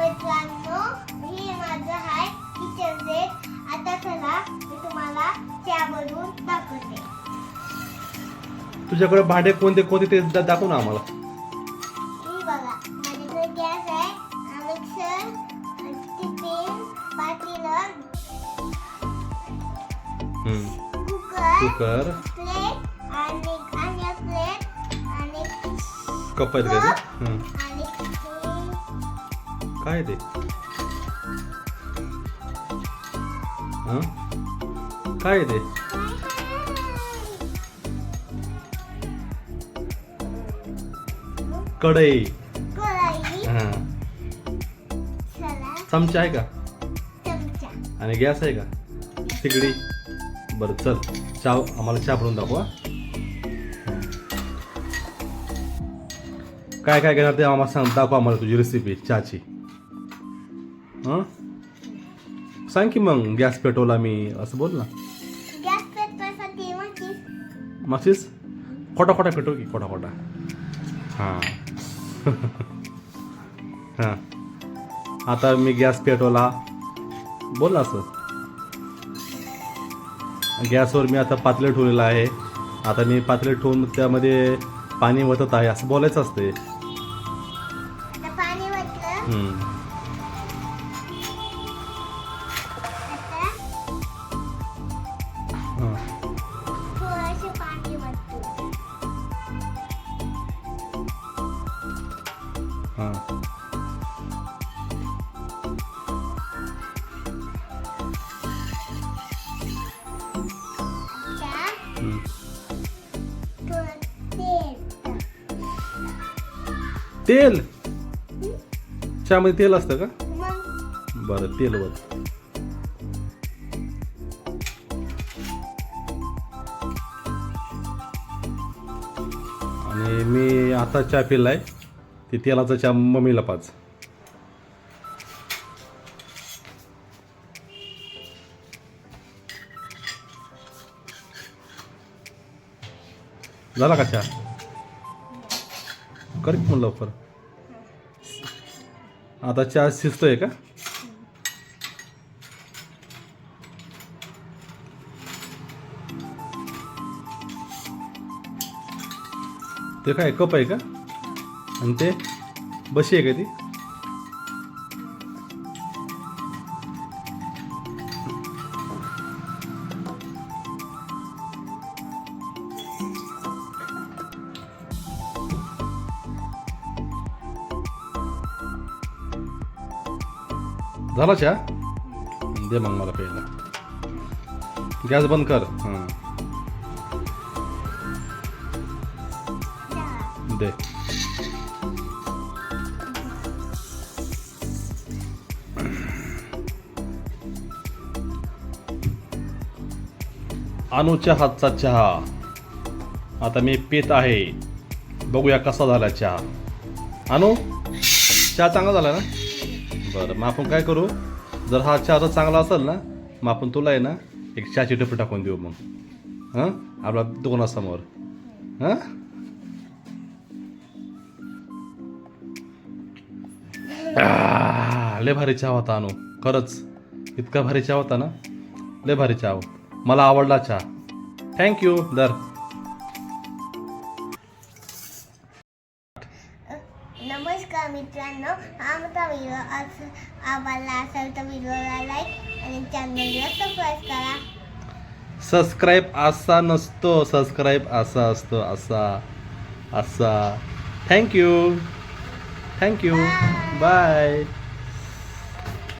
मित्रांनो हे माझं आहे किचन सेट आता चला मी तुम्हाला बनवून दाखवते. तुझ्याकडे भांडे कोणते कोणते ते दा- दाखव ना आम्हाला. ही बघा माझ्याकडे गॅस आहे मिक्सर टिफिन पातेलं हम्म. Cooker cooker. प्लेट आणि आणि प्लेट आणि कप आहेत का ते? हम्म. आणि काय ते हं? काय ते कढई. हा. चमचा आहे का? आणि गॅस आहे का? तिकडी. बरं चल. चहा आम्हाला चहा बनवून दाखवा. काय काय घेणार ते आम्हाला सांग दाखवा आम्हाला तुझी रेसिपी चहाची. हां? सांग की मग गॅस पेटवला मी असं बोल ना. गॅस पेटवायसाठी मागशीस खोटा खोटा पेटव की खोटा खोटा. हां. हां. आता मी गॅस पेटवला. बोल ना असं. गॅसवर मी आता पातेलं ठेवलेलं आहे. आता मी पातेलं ठेवून त्यामध्ये पाणी वतत आहे असं बोलायचं असते थोडंसं पाणी वतलं हां. आता हम्म. थोडं तेल तेल चहामध्ये तेल असतं का मग बरं तेल वत आणि मी आता चहा पिला आहे ते तेलाचा चहा मम्मीला पाच. झाला का चहा? कर की मग लवकर. आता चहा शिजतोय का? ते काय कप आहे का? आणि ते बशी आहे का ती? झाला चहा? दे मग मला प्यायला. गॅस बंद कर. हां. चहा. दे अनुच्या हातचा चहा. आता मी पित आहे. बघूया कसा झाला चहा. अनु चहा चांगला झाला ना? बरं मग आपण काय करू? जर हा चहा जर चांगला असेल ना मग आपण तुला आहे ना एक चहाची टपी टाकून देऊ मग. हां? आपला दुकानासमोर. हां? लय भारी चहा होता अनु. खरंच. इतका भारी चहा होता ना? लय भारी चहा हो. मला आवडला चहा. थँक्यू दर नमस्कार मित्रांनो आमचा व्हिडिओ असं आवडला असेल तर व्हिडिओला लाईक आणि चॅनलला सबस्क्राईब करा. सबस्क्राईब असा नसतो सबस्क्राईब असा असतो असा असा. Thank you thank you bye